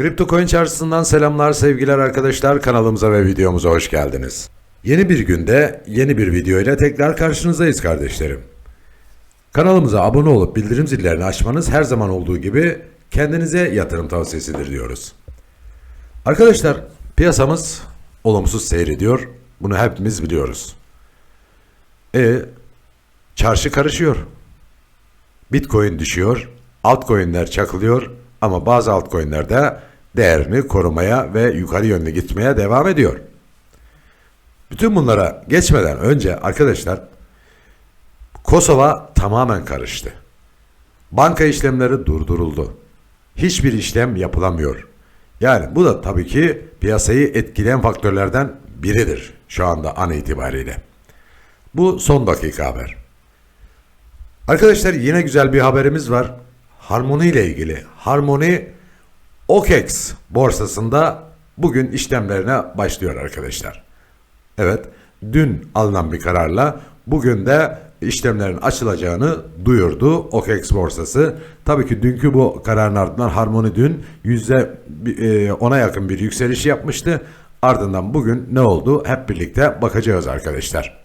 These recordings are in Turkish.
Kripto Coin Çarşısı'ndan selamlar sevgiler arkadaşlar. Kanalımıza ve videomuza hoş geldiniz. Yeni bir günde yeni bir video ile tekrar karşınızdayız kardeşlerim. Kanalımıza abone olup bildirim zillerini açmanız her zaman olduğu gibi kendinize yatırım tavsiyesidir diyoruz. Arkadaşlar piyasamız olumsuz seyrediyor. Bunu hepimiz biliyoruz. E çarşı karışıyor. Bitcoin düşüyor, altcoin'ler çakılıyor ama bazı altcoin'ler de değerini korumaya ve yukarı yönlü gitmeye devam ediyor. Bütün bunlara geçmeden önce arkadaşlar Kosova tamamen karıştı. Banka işlemleri durduruldu. Hiçbir işlem yapılamıyor. Yani bu da tabii ki piyasayı etkileyen faktörlerden biridir şu anda an itibariyle. Bu son dakika haber. Arkadaşlar yine güzel bir haberimiz var. Harmoni ile ilgili. Harmoni OKEX borsasında bugün işlemlerine başlıyor arkadaşlar. Evet, dün alınan bir kararla bugün de işlemlerin açılacağını duyurdu OKEX borsası. Tabii ki dünkü bu kararın ardından Harmoni dün yüzde e, ona yakın bir yükseliş yapmıştı. Ardından bugün ne oldu hep birlikte bakacağız arkadaşlar.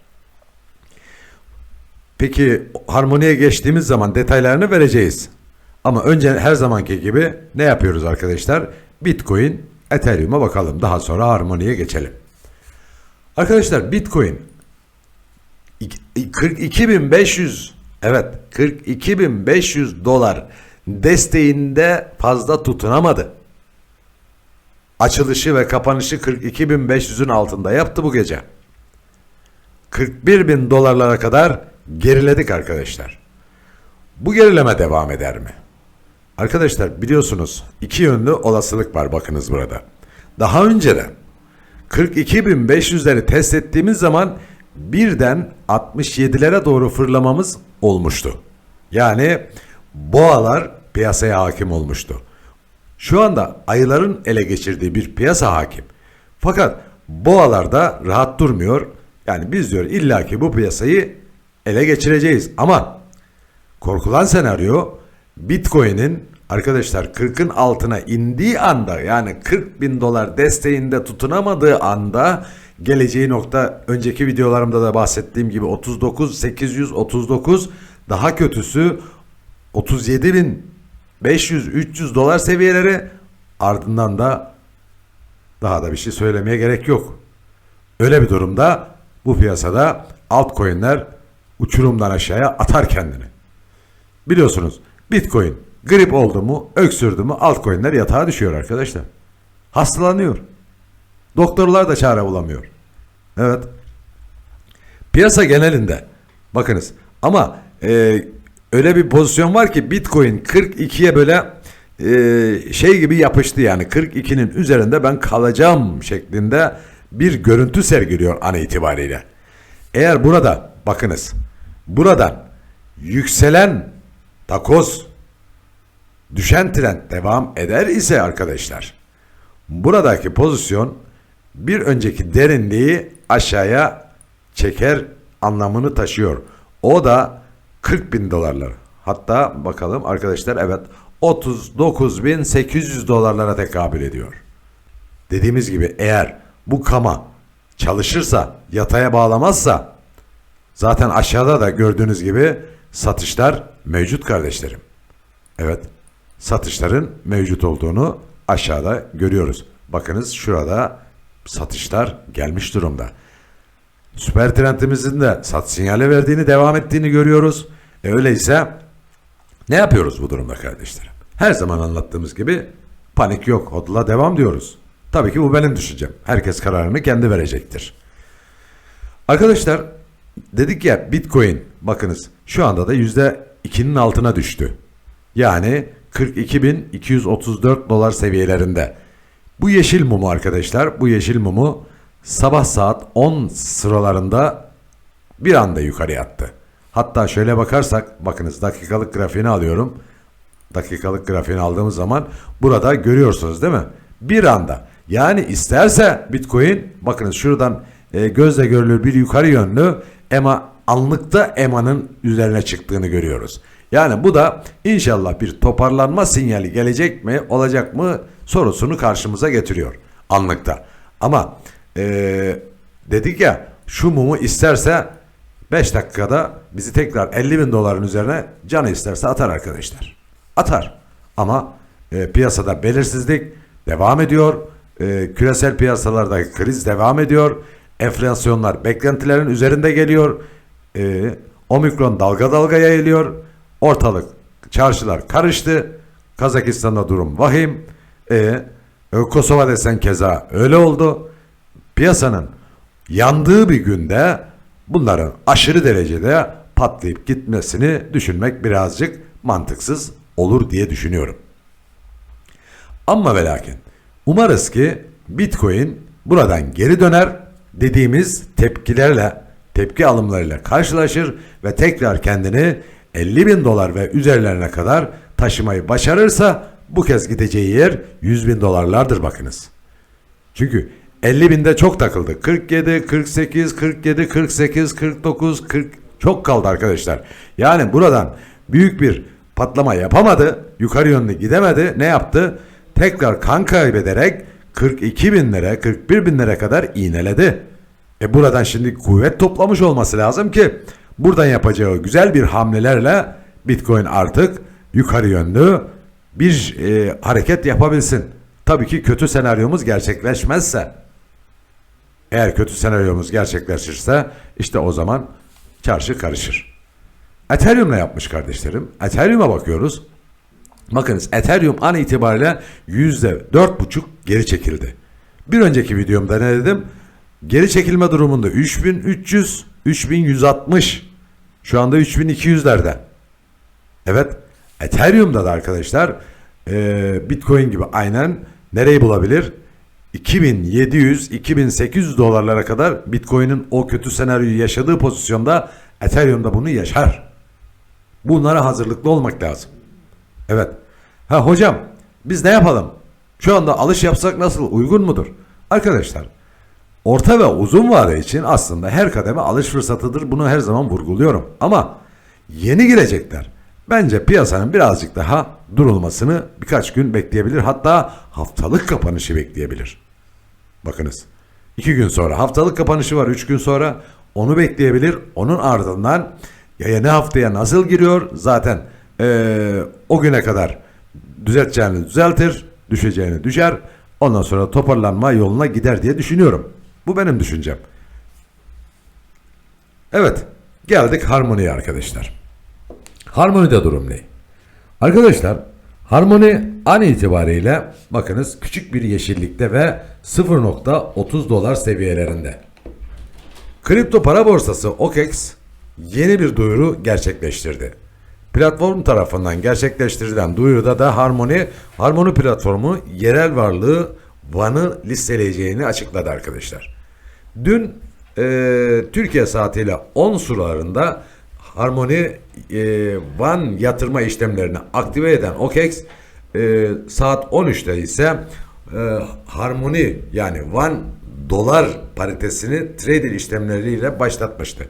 Peki harmoniye geçtiğimiz zaman detaylarını vereceğiz. Ama önce her zamanki gibi ne yapıyoruz arkadaşlar? Bitcoin, Ethereum'a bakalım. Daha sonra harmoniye geçelim. Arkadaşlar Bitcoin 42.500 evet 42.500 dolar desteğinde fazla tutunamadı. Açılışı ve kapanışı 42.500'ün altında yaptı bu gece. 41 bin dolarlara kadar geriledik arkadaşlar. Bu gerileme devam eder mi? Arkadaşlar biliyorsunuz iki yönlü olasılık var bakınız burada. Daha önceden 42.500'leri test ettiğimiz zaman birden 67'lere doğru fırlamamız olmuştu. Yani boğalar piyasaya hakim olmuştu. Şu anda ayıların ele geçirdiği bir piyasa hakim. Fakat boğalar da rahat durmuyor. Yani biz diyor illaki bu piyasayı ele geçireceğiz. Ama korkulan senaryo Bitcoin'in arkadaşlar 40'ın altına indiği anda yani 40 bin dolar desteğinde tutunamadığı anda geleceği nokta önceki videolarımda da bahsettiğim gibi 39 839 daha kötüsü 37 bin 500 300 dolar seviyeleri ardından da daha da bir şey söylemeye gerek yok. Öyle bir durumda bu piyasada altcoin'ler uçurumdan aşağıya atar kendini. Biliyorsunuz Bitcoin grip oldu mu, öksürdü mü altcoin'ler yatağa düşüyor arkadaşlar. Hastalanıyor. Doktorlar da çare bulamıyor. Evet. Piyasa genelinde bakınız ama e, öyle bir pozisyon var ki Bitcoin 42'ye böyle e, şey gibi yapıştı yani 42'nin üzerinde ben kalacağım şeklinde bir görüntü sergiliyor an itibariyle. Eğer burada bakınız buradan yükselen takoz düşen trend devam eder ise arkadaşlar buradaki pozisyon bir önceki derinliği aşağıya çeker anlamını taşıyor. O da 40 bin dolarlar. Hatta bakalım arkadaşlar evet 39.800 dolarlara tekabül ediyor. Dediğimiz gibi eğer bu kama çalışırsa, yataya bağlamazsa zaten aşağıda da gördüğünüz gibi satışlar mevcut kardeşlerim. Evet, satışların mevcut olduğunu aşağıda görüyoruz. Bakınız şurada satışlar gelmiş durumda. Süper trendimizin de sat sinyali verdiğini, devam ettiğini görüyoruz. E öyleyse ne yapıyoruz bu durumda kardeşlerim? Her zaman anlattığımız gibi panik yok, hodla devam diyoruz. Tabii ki bu benim düşüncem. Herkes kararını kendi verecektir. Arkadaşlar dedik ya Bitcoin bakınız şu anda da yüzde 2'nin altına düştü. Yani 42.234 dolar seviyelerinde. Bu yeşil mumu arkadaşlar bu yeşil mumu sabah saat 10 sıralarında bir anda yukarı attı. Hatta şöyle bakarsak bakınız dakikalık grafiğini alıyorum. Dakikalık grafiğini aldığımız zaman burada görüyorsunuz değil mi? Bir anda yani isterse Bitcoin bakınız şuradan e, gözle görülür bir yukarı yönlü EMA anlıkta EMA'nın üzerine çıktığını görüyoruz. Yani bu da inşallah bir toparlanma sinyali gelecek mi olacak mı sorusunu karşımıza getiriyor anlıkta. Ama eee, dedik ya şu mumu isterse 5 dakikada bizi tekrar 50 bin doların üzerine canı isterse atar arkadaşlar. Atar. Ama e, piyasada belirsizlik devam ediyor. E, küresel piyasalardaki kriz devam ediyor. Enflasyonlar beklentilerin üzerinde geliyor. E, omikron dalga dalga yayılıyor. Ortalık, çarşılar karıştı. Kazakistan'da durum vahim. E, Kosova desen keza öyle oldu. Piyasanın yandığı bir günde bunların aşırı derecede patlayıp gitmesini düşünmek birazcık mantıksız olur diye düşünüyorum. Ama ve lakin umarız ki Bitcoin buradan geri döner dediğimiz tepkilerle, tepki alımlarıyla karşılaşır ve tekrar kendini 50 bin dolar ve üzerlerine kadar taşımayı başarırsa bu kez gideceği yer 100 bin dolarlardır bakınız. Çünkü 50 binde çok takıldı. 47, 48, 47, 48, 49, 40 çok kaldı arkadaşlar. Yani buradan büyük bir patlama yapamadı. Yukarı yönlü gidemedi. Ne yaptı? Tekrar kan kaybederek 42 binlere, 41 binlere kadar iğneledi. E buradan şimdi kuvvet toplamış olması lazım ki buradan yapacağı güzel bir hamlelerle Bitcoin artık yukarı yönlü bir e, hareket yapabilsin. Tabii ki kötü senaryomuz gerçekleşmezse. Eğer kötü senaryomuz gerçekleşirse işte o zaman çarşı karışır. Ethereum ne yapmış kardeşlerim? Ethereum'a bakıyoruz. Bakınız Ethereum an itibariyle %4,5 geri çekildi. Bir önceki videomda ne dedim? Geri çekilme durumunda 3300, 3160. Şu anda 3200'lerde. Evet. Ethereum'da da arkadaşlar e, Bitcoin gibi aynen nereyi bulabilir? 2700-2800 dolarlara kadar Bitcoin'in o kötü senaryoyu yaşadığı pozisyonda Ethereum'da bunu yaşar. Bunlara hazırlıklı olmak lazım. Evet. Ha hocam biz ne yapalım? Şu anda alış yapsak nasıl uygun mudur? Arkadaşlar orta ve uzun vade için aslında her kademe alış fırsatıdır. Bunu her zaman vurguluyorum. Ama yeni girecekler. Bence piyasanın birazcık daha durulmasını birkaç gün bekleyebilir. Hatta haftalık kapanışı bekleyebilir. Bakınız. iki gün sonra haftalık kapanışı var. Üç gün sonra onu bekleyebilir. Onun ardından ya yeni haftaya nasıl giriyor? Zaten eee, o güne kadar düzelteceğini düzeltir. Düşeceğini düşer. Ondan sonra toparlanma yoluna gider diye düşünüyorum. Bu benim düşüncem. Evet. Geldik harmoniye arkadaşlar. Harmonide durum ne? Arkadaşlar harmoni an itibariyle bakınız küçük bir yeşillikte ve 0.30 dolar seviyelerinde. Kripto para borsası OKEX yeni bir duyuru gerçekleştirdi. Platform tarafından gerçekleştirilen duyuruda da Harmony, Harmony platformu yerel varlığı Van'ı listeleyeceğini açıkladı arkadaşlar. Dün e, Türkiye saatiyle 10 sularında Harmony e, Van yatırma işlemlerini aktive eden OKEX e, saat 13'te ise e, Harmony yani Van dolar paritesini trader işlemleriyle başlatmıştı.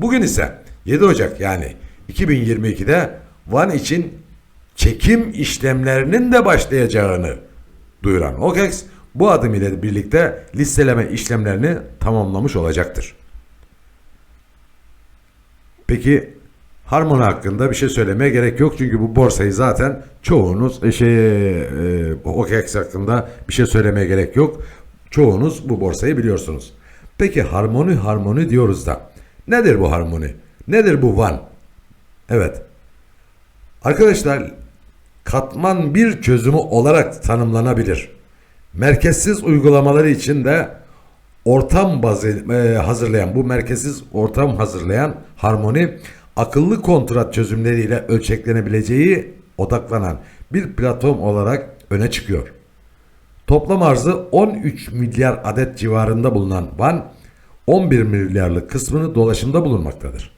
Bugün ise 7 Ocak yani 2022'de Van için çekim işlemlerinin de başlayacağını duyuran OKEX bu adım ile birlikte listeleme işlemlerini tamamlamış olacaktır. Peki Harmony hakkında bir şey söylemeye gerek yok çünkü bu borsayı zaten çoğunuz e, şey e, OKEX hakkında bir şey söylemeye gerek yok. Çoğunuz bu borsayı biliyorsunuz. Peki harmoni harmoni diyoruz da nedir bu harmoni? Nedir bu van? Evet. Arkadaşlar katman bir çözümü olarak tanımlanabilir. Merkezsiz uygulamaları için de ortam bazı e, hazırlayan bu merkezsiz ortam hazırlayan harmoni akıllı kontrat çözümleriyle ölçeklenebileceği odaklanan bir platform olarak öne çıkıyor. Toplam arzı 13 milyar adet civarında bulunan Van 11 milyarlık kısmını dolaşımda bulunmaktadır.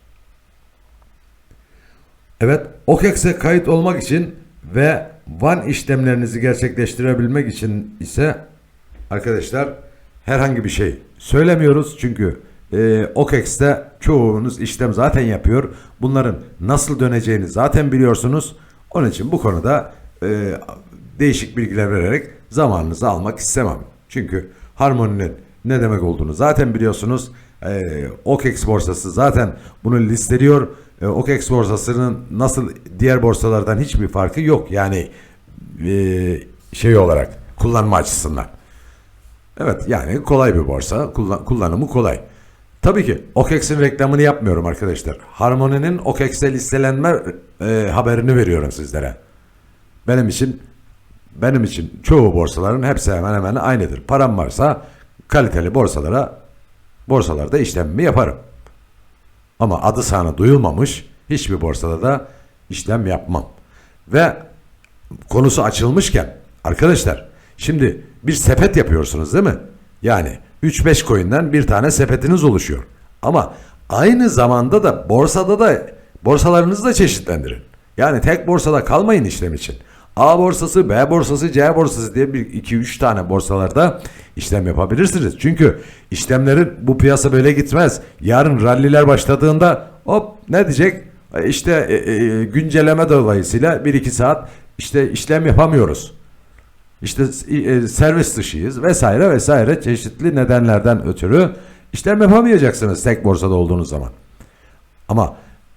Evet, OKEX'e kayıt olmak için ve Van işlemlerinizi gerçekleştirebilmek için ise arkadaşlar herhangi bir şey söylemiyoruz çünkü e, OKEX'te çoğunuz işlem zaten yapıyor. Bunların nasıl döneceğini zaten biliyorsunuz. Onun için bu konuda e, değişik bilgiler vererek zamanınızı almak istemem. Çünkü Harmony'nin ne demek olduğunu zaten biliyorsunuz. Ee, OKEX borsası zaten bunu listeliyor. Ee, OKEX borsasının nasıl diğer borsalardan hiçbir farkı yok. Yani e, şey olarak kullanma açısından. Evet yani kolay bir borsa. Kullan- kullanımı kolay. Tabii ki OKEX'in reklamını yapmıyorum arkadaşlar. Harmony'nin OKEX'te listelenme e, haberini veriyorum sizlere. Benim için benim için çoğu borsaların hepsi hemen hemen aynıdır. Param varsa kaliteli borsalara borsalarda işlemimi yaparım. Ama adı sana duyulmamış hiçbir borsada da işlem yapmam. Ve konusu açılmışken arkadaşlar şimdi bir sepet yapıyorsunuz değil mi? Yani 3-5 coin'den bir tane sepetiniz oluşuyor. Ama aynı zamanda da borsada da borsalarınızı da çeşitlendirin. Yani tek borsada kalmayın işlem için. A borsası, B borsası, C borsası diye bir 2-3 tane borsalarda işlem yapabilirsiniz. Çünkü işlemlerin bu piyasa böyle gitmez. Yarın ralliler başladığında hop ne diyecek? E, İşte e, e, güncelleme dolayısıyla 1-2 saat işte işlem yapamıyoruz. İşte e, servis dışıyız vesaire vesaire çeşitli nedenlerden ötürü işlem yapamayacaksınız tek borsada olduğunuz zaman. Ama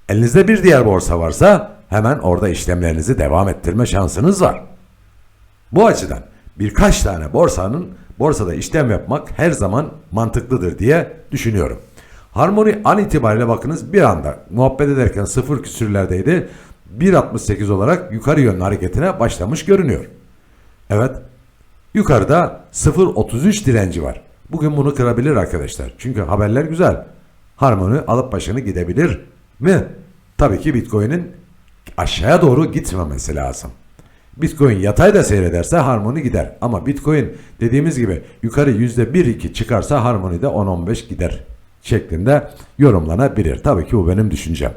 elinizde bir diğer borsa varsa hemen orada işlemlerinizi devam ettirme şansınız var. Bu açıdan birkaç tane borsanın borsada işlem yapmak her zaman mantıklıdır diye düşünüyorum. Harmony an itibariyle bakınız bir anda muhabbet ederken sıfır küsürlerdeydi. 1.68 olarak yukarı yönlü hareketine başlamış görünüyor. Evet. Yukarıda 0.33 direnci var. Bugün bunu kırabilir arkadaşlar. Çünkü haberler güzel. Harmony alıp başını gidebilir mi? Tabii ki Bitcoin'in aşağıya doğru gitmemesi lazım. Bitcoin yatay da seyrederse Harmony gider. Ama Bitcoin dediğimiz gibi yukarı %1-2 çıkarsa Harmony de 10-15 gider şeklinde yorumlanabilir. Tabii ki bu benim düşüncem.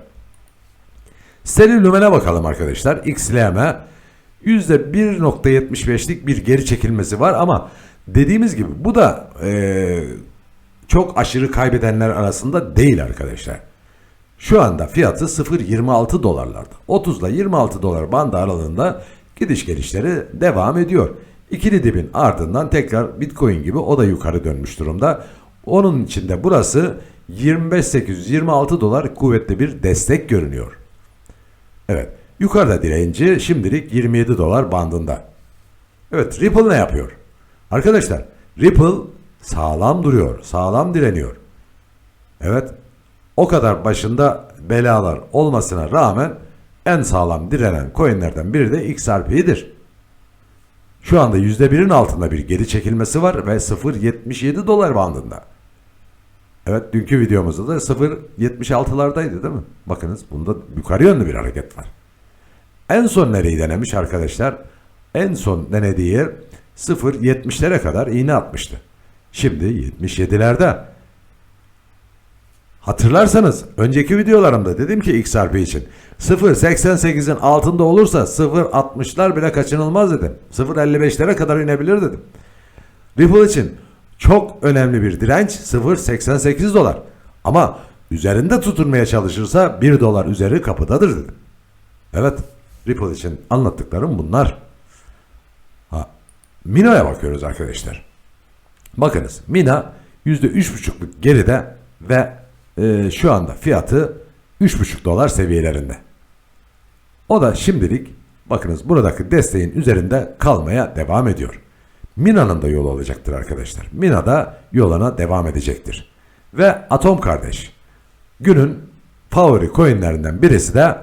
Steril lümene bakalım arkadaşlar. XLM %1.75'lik bir geri çekilmesi var ama dediğimiz gibi bu da eee, çok aşırı kaybedenler arasında değil arkadaşlar. Şu anda fiyatı 0.26 dolarlarda. 30 ile 26 dolar bandı aralığında gidiş gelişleri devam ediyor. İkili dibin ardından tekrar Bitcoin gibi o da yukarı dönmüş durumda. Onun içinde burası 25.826 dolar kuvvetli bir destek görünüyor. Evet. Yukarıda direnci şimdilik 27 dolar bandında. Evet Ripple ne yapıyor? Arkadaşlar Ripple sağlam duruyor. Sağlam direniyor. Evet. O kadar başında belalar olmasına rağmen en sağlam direnen coinlerden biri de XRP'dir. Şu anda %1'in altında bir geri çekilmesi var ve 0.77 dolar bandında. Evet dünkü videomuzda da 0.76'lardaydı değil mi? Bakınız bunda yukarı yönlü bir hareket var. En son nereyi denemiş arkadaşlar? En son denediği yer 0.70'lere kadar iğne atmıştı. Şimdi 77'lerde. Hatırlarsanız önceki videolarımda dedim ki XRP için 0.88'in altında olursa 0.60'lar bile kaçınılmaz dedim. 0.55'lere kadar inebilir dedim. Ripple için çok önemli bir direnç 0.88 dolar. Ama üzerinde tutunmaya çalışırsa 1 dolar üzeri kapıdadır dedim. Evet Ripple için anlattıklarım bunlar. Ha, Mina'ya bakıyoruz arkadaşlar. Bakınız Mina %3,5'luk geride ve e, şu anda fiyatı 3,5 dolar seviyelerinde. O da şimdilik bakınız buradaki desteğin üzerinde kalmaya devam ediyor. Mina'nın da yolu olacaktır arkadaşlar. Mina da yoluna devam edecektir. Ve Atom kardeş. Günün favori coinlerinden birisi de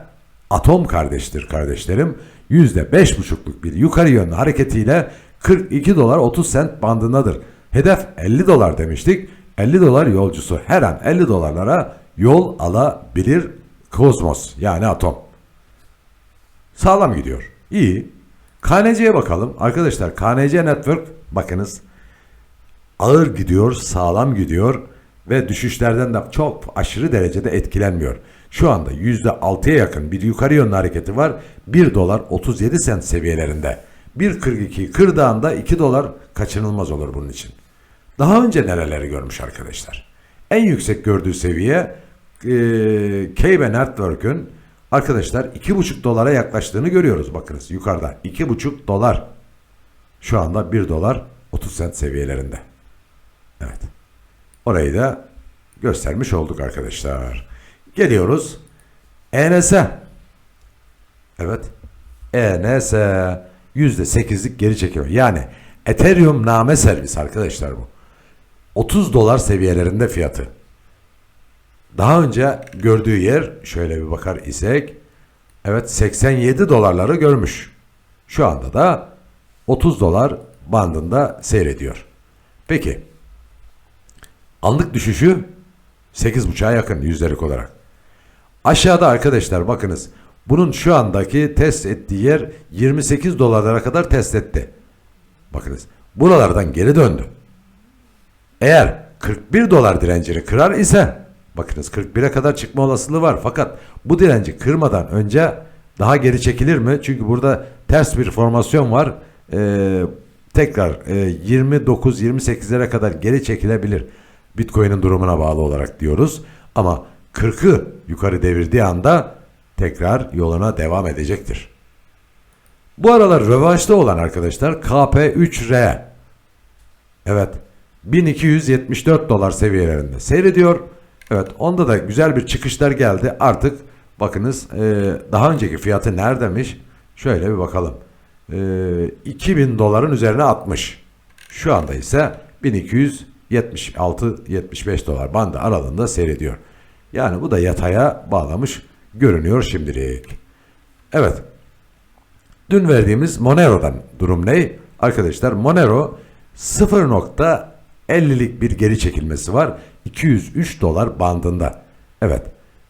Atom kardeştir kardeşlerim. %5,5'luk bir yukarı yönlü hareketiyle 42 dolar 30 sent bandındadır. Hedef 50 dolar demiştik. 50 dolar yolcusu her an 50 dolarlara yol alabilir Kozmos yani atom. Sağlam gidiyor. İyi. KNC'ye bakalım. Arkadaşlar KNC Network bakınız ağır gidiyor, sağlam gidiyor ve düşüşlerden de çok aşırı derecede etkilenmiyor. Şu anda %6'ya yakın bir yukarı yönlü hareketi var. 1 dolar 37 sent seviyelerinde. 1.42 kırdığında 2 dolar kaçınılmaz olur bunun için. Daha önce nereleri görmüş arkadaşlar? En yüksek gördüğü seviye e, Kaybe Network'ün arkadaşlar 2,5 dolara yaklaştığını görüyoruz bakınız yukarıda 2,5 dolar. Şu anda 1 dolar 30 sent seviyelerinde. Evet. Orayı da göstermiş olduk arkadaşlar. Geliyoruz ENS'e. Evet. ENS %8'lik geri çekiyor. Yani Ethereum name servis arkadaşlar bu. 30 dolar seviyelerinde fiyatı. Daha önce gördüğü yer şöyle bir bakar isek evet 87 dolarları görmüş. Şu anda da 30 dolar bandında seyrediyor. Peki anlık düşüşü 8.5'a yakın yüzdelik olarak. Aşağıda arkadaşlar bakınız bunun şu andaki test ettiği yer 28 dolarlara kadar test etti. Bakınız buralardan geri döndü. Eğer 41 dolar direncini kırar ise bakınız 41'e kadar çıkma olasılığı var. Fakat bu direnci kırmadan önce daha geri çekilir mi? Çünkü burada ters bir formasyon var. Ee, tekrar e, 29-28'lere kadar geri çekilebilir. Bitcoin'in durumuna bağlı olarak diyoruz. Ama 40'ı yukarı devirdiği anda tekrar yoluna devam edecektir. Bu aralar rövanşta olan arkadaşlar KP3R Evet. 1274 dolar seviyelerinde seyrediyor. Evet onda da güzel bir çıkışlar geldi. Artık bakınız e, daha önceki fiyatı neredemiş? Şöyle bir bakalım. E, 2000 doların üzerine atmış. Şu anda ise 1276-75 dolar bandı aralığında seyrediyor. Yani bu da yataya bağlamış görünüyor şimdilik. Evet. Dün verdiğimiz Monero'dan durum ne? Arkadaşlar Monero 0.50'lik bir geri çekilmesi var. 203 dolar bandında. Evet.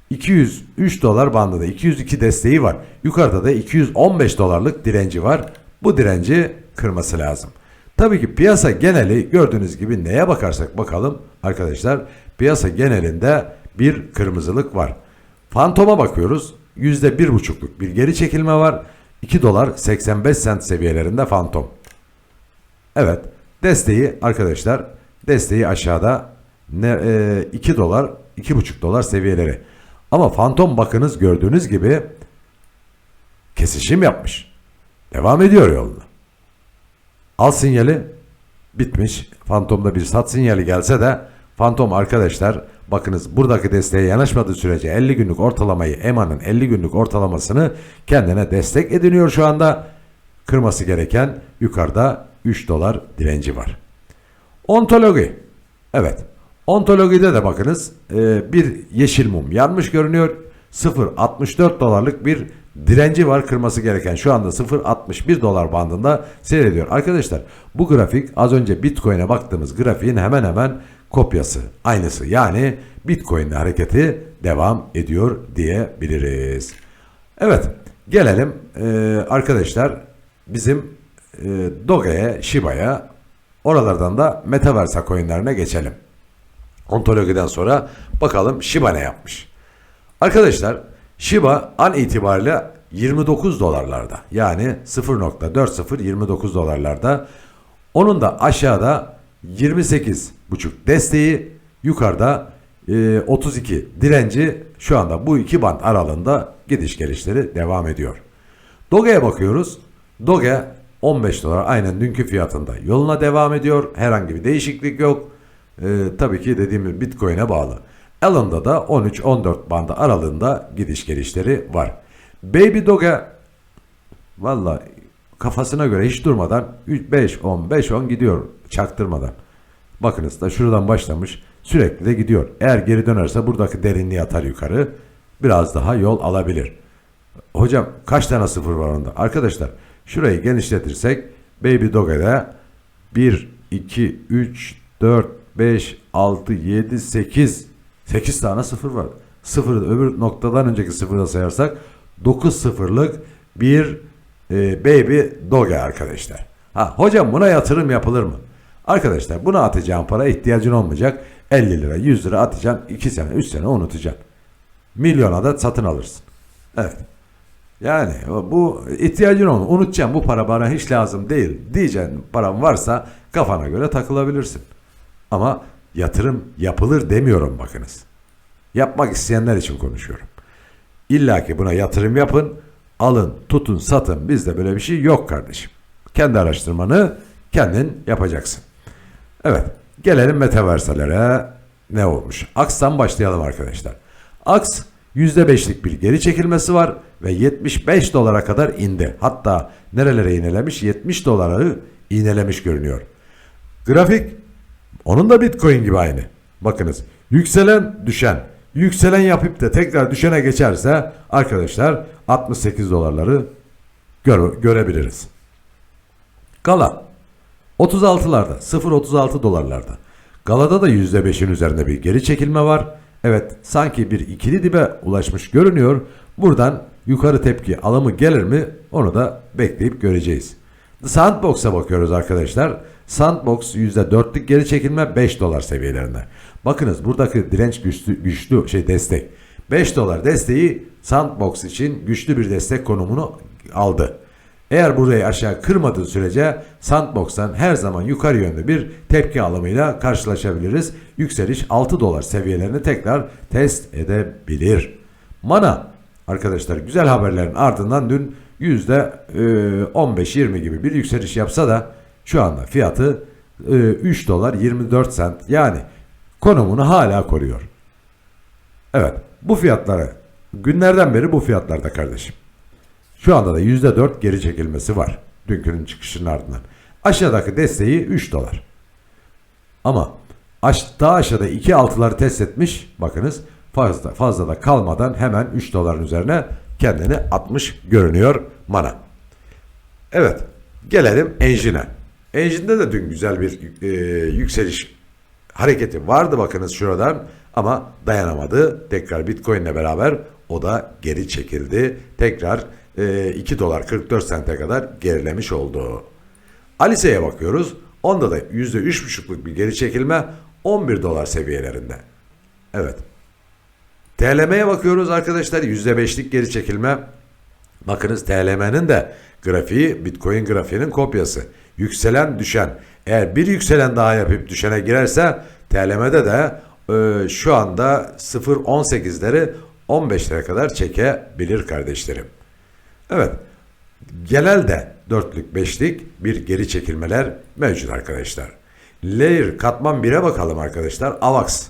203 dolar bandında 202 desteği var. Yukarıda da 215 dolarlık direnci var. Bu direnci kırması lazım. Tabii ki piyasa geneli gördüğünüz gibi neye bakarsak bakalım arkadaşlar piyasa genelinde bir kırmızılık var. Fantoma bakıyoruz. %1,5'luk bir geri çekilme var. 2 dolar 85 sent seviyelerinde fantom. Evet. Desteği arkadaşlar desteği aşağıda ne, e, 2 dolar 2,5 dolar seviyeleri. Ama fantom bakınız gördüğünüz gibi kesişim yapmış. Devam ediyor yoluna. Al sinyali bitmiş. Fantomda bir sat sinyali gelse de Fantom arkadaşlar bakınız buradaki desteğe yanaşmadığı sürece 50 günlük ortalamayı EMA'nın 50 günlük ortalamasını kendine destek ediniyor şu anda. Kırması gereken yukarıda 3 dolar direnci var. Ontoloji. Evet. Ontolojide de bakınız e, bir yeşil mum yanmış görünüyor. 0.64 dolarlık bir direnci var kırması gereken. Şu anda 0.61 dolar bandında seyrediyor. Arkadaşlar bu grafik az önce Bitcoin'e baktığımız grafiğin hemen hemen kopyası. Aynısı. Yani Bitcoin'le hareketi devam ediyor diyebiliriz. Evet. Gelelim e, arkadaşlar bizim e, Doge'ye, Shiba'ya oralardan da Metaverse coinlerine geçelim. Ontolojiden sonra bakalım Shiba ne yapmış. Arkadaşlar Shiba an itibariyle 29 dolarlarda yani 0.4029 dolarlarda onun da aşağıda 28 buçuk desteği yukarıda e, 32 direnci şu anda bu iki band aralığında gidiş gelişleri devam ediyor. Doge'ye bakıyoruz. Doge 15 dolar aynen dünkü fiyatında yoluna devam ediyor. Herhangi bir değişiklik yok. E, tabii ki dediğim gibi Bitcoin'e bağlı. Allen'da da 13-14 bandı aralığında gidiş gelişleri var. Baby Doge valla kafasına göre hiç durmadan 5-10 5-10 gidiyor çaktırmadan. Bakınız da şuradan başlamış sürekli de gidiyor. Eğer geri dönerse buradaki derinliği atar yukarı biraz daha yol alabilir. Hocam kaç tane sıfır var onda? Arkadaşlar şurayı genişletirsek Baby Doge'de 1, 2, 3, 4, 5, 6, 7, 8 8 tane sıfır var. Sıfırı öbür noktadan önceki sıfırda sayarsak 9 sıfırlık bir e, Baby Doge arkadaşlar. Ha hocam buna yatırım yapılır mı? Arkadaşlar buna atacağın para ihtiyacın olmayacak. 50 lira 100 lira atacaksın 2 sene 3 sene unutacaksın. Milyon adet satın alırsın. Evet. Yani bu ihtiyacın onu unutacaksın bu para bana hiç lazım değil diyeceksin param varsa kafana göre takılabilirsin. Ama yatırım yapılır demiyorum bakınız. Yapmak isteyenler için konuşuyorum. İlla ki buna yatırım yapın, alın, tutun, satın. Bizde böyle bir şey yok kardeşim. kendi araştırmanı kendin yapacaksın. Evet. Gelelim metaverselere. Ne olmuş? Aks'tan başlayalım arkadaşlar. Aks %5'lik bir geri çekilmesi var ve 75 dolara kadar indi. Hatta nerelere iğnelemiş? 70 doları iğnelemiş görünüyor. Grafik onun da Bitcoin gibi aynı. Bakınız yükselen düşen. Yükselen yapıp da tekrar düşene geçerse arkadaşlar 68 dolarları gör- görebiliriz. Gala 36'larda 0.36 dolarlarda. Galada da %5'in üzerinde bir geri çekilme var. Evet sanki bir ikili dibe ulaşmış görünüyor. Buradan yukarı tepki alımı gelir mi onu da bekleyip göreceğiz. Sandbox'a bakıyoruz arkadaşlar. Sandbox %4'lük geri çekilme 5 dolar seviyelerinde. Bakınız buradaki direnç güçlü, güçlü şey destek. 5 dolar desteği Sandbox için güçlü bir destek konumunu aldı. Eğer burayı aşağı kırmadığı sürece Sandbox'tan her zaman yukarı yönlü bir tepki alımıyla karşılaşabiliriz. Yükseliş 6 dolar seviyelerini tekrar test edebilir. Mana arkadaşlar güzel haberlerin ardından dün %15-20 gibi bir yükseliş yapsa da şu anda fiyatı e, 3 dolar 24 sent yani konumunu hala koruyor. Evet bu fiyatları günlerden beri bu fiyatlarda kardeşim. Şu anda da %4 geri çekilmesi var. Dünkünün çıkışının ardından. Aşağıdaki desteği 3 dolar. Ama aş, daha aşağıda 2 altıları test etmiş. Bakınız fazla fazla da kalmadan hemen 3 doların üzerine kendini atmış görünüyor mana. Evet gelelim Engine'e. Engine'de de dün güzel bir e, yükseliş hareketi vardı bakınız şuradan ama dayanamadı. Tekrar Bitcoin ile beraber o da geri çekildi. Tekrar 2 dolar 44 sente kadar gerilemiş oldu. Alice'ye bakıyoruz. Onda da %3,5'luk bir geri çekilme 11 dolar seviyelerinde. Evet. TLM'ye bakıyoruz arkadaşlar. %5'lik geri çekilme. Bakınız TLM'nin de grafiği Bitcoin grafiğinin kopyası. Yükselen düşen. Eğer bir yükselen daha yapıp düşene girerse TLM'de de e, şu anda 0.18'leri 15'lere kadar çekebilir kardeşlerim. Evet. Genelde dörtlük beşlik bir geri çekilmeler mevcut arkadaşlar. Layer katman 1'e bakalım arkadaşlar. AVAX.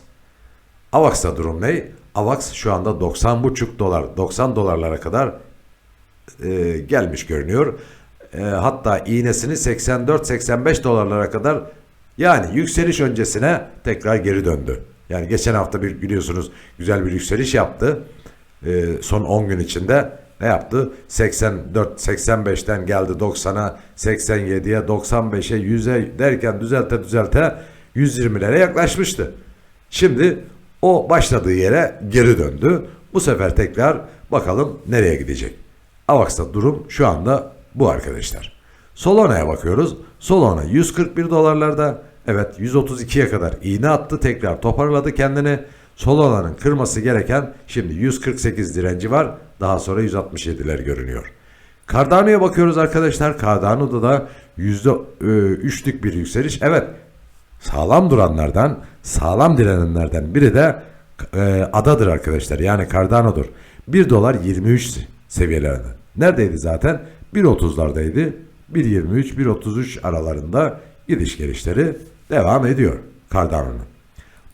AVAX'ta durum ne? AVAX şu anda 90,5 dolar, 90 dolarlara kadar e, gelmiş görünüyor. E, hatta iğnesini 84-85 dolarlara kadar yani yükseliş öncesine tekrar geri döndü. Yani geçen hafta bir biliyorsunuz güzel bir yükseliş yaptı. E, son 10 gün içinde ne yaptı? 84 85'ten geldi 90'a, 87'ye, 95'e, 100'e derken düzelte düzelte 120'lere yaklaşmıştı. Şimdi o başladığı yere geri döndü. Bu sefer tekrar bakalım nereye gidecek. Avax'ta durum şu anda bu arkadaşlar. Solana'ya bakıyoruz. Solana 141 dolarlarda. Evet 132'ye kadar iğne attı. Tekrar toparladı kendini. Solana'nın kırması gereken şimdi 148 direnci var. Daha sonra 167'ler görünüyor. Cardano'ya bakıyoruz arkadaşlar. Cardano'da da %3'lük bir yükseliş. Evet sağlam duranlardan, sağlam direnenlerden biri de e, adadır arkadaşlar. Yani Cardano'dur. 1 dolar 23 seviyelerinde. Neredeydi zaten? 1.30'lardaydı. 1.23, 1.33 aralarında gidiş gelişleri devam ediyor Cardano'nun.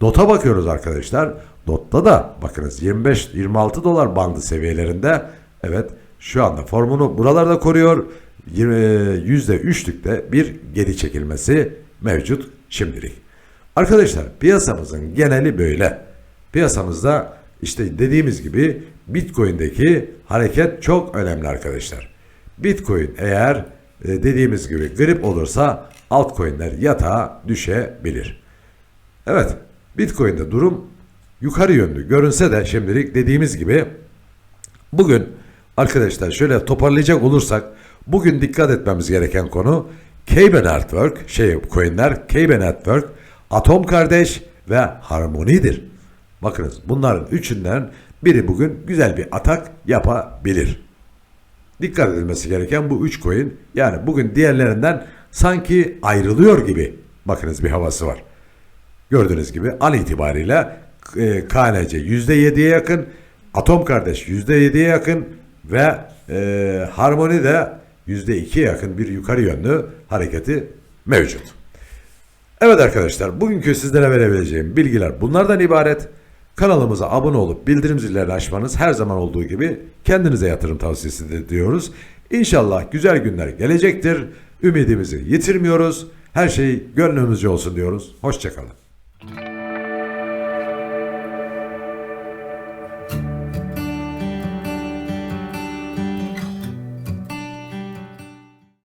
DOT'a bakıyoruz arkadaşlar. DOT'ta da bakınız 25-26 dolar bandı seviyelerinde. Evet şu anda formunu buralarda koruyor. %3'lükte bir geri çekilmesi mevcut şimdilik. Arkadaşlar piyasamızın geneli böyle. Piyasamızda işte dediğimiz gibi Bitcoin'deki hareket çok önemli arkadaşlar. Bitcoin eğer e, dediğimiz gibi grip olursa altcoin'ler yatağa düşebilir. Evet Bitcoin'de durum yukarı yönlü görünse de şimdilik dediğimiz gibi bugün arkadaşlar şöyle toparlayacak olursak bugün dikkat etmemiz gereken konu Kebe Network, şey coinler Kebe Network, Atom Kardeş ve Harmoni'dir. Bakınız bunların üçünden biri bugün güzel bir atak yapabilir. Dikkat edilmesi gereken bu üç coin yani bugün diğerlerinden sanki ayrılıyor gibi bakınız bir havası var. Gördüğünüz gibi an itibariyle e, KNC %7'ye yakın, Atom Kardeş %7'ye yakın ve e, Harmony de %2'ye yakın bir yukarı yönlü hareketi mevcut. Evet arkadaşlar bugünkü sizlere verebileceğim bilgiler bunlardan ibaret. Kanalımıza abone olup bildirim zillerini açmanız her zaman olduğu gibi kendinize yatırım tavsiyesi diyoruz. İnşallah güzel günler gelecektir. Ümidimizi yitirmiyoruz. Her şey gönlümüzce olsun diyoruz. Hoşçakalın. Thank you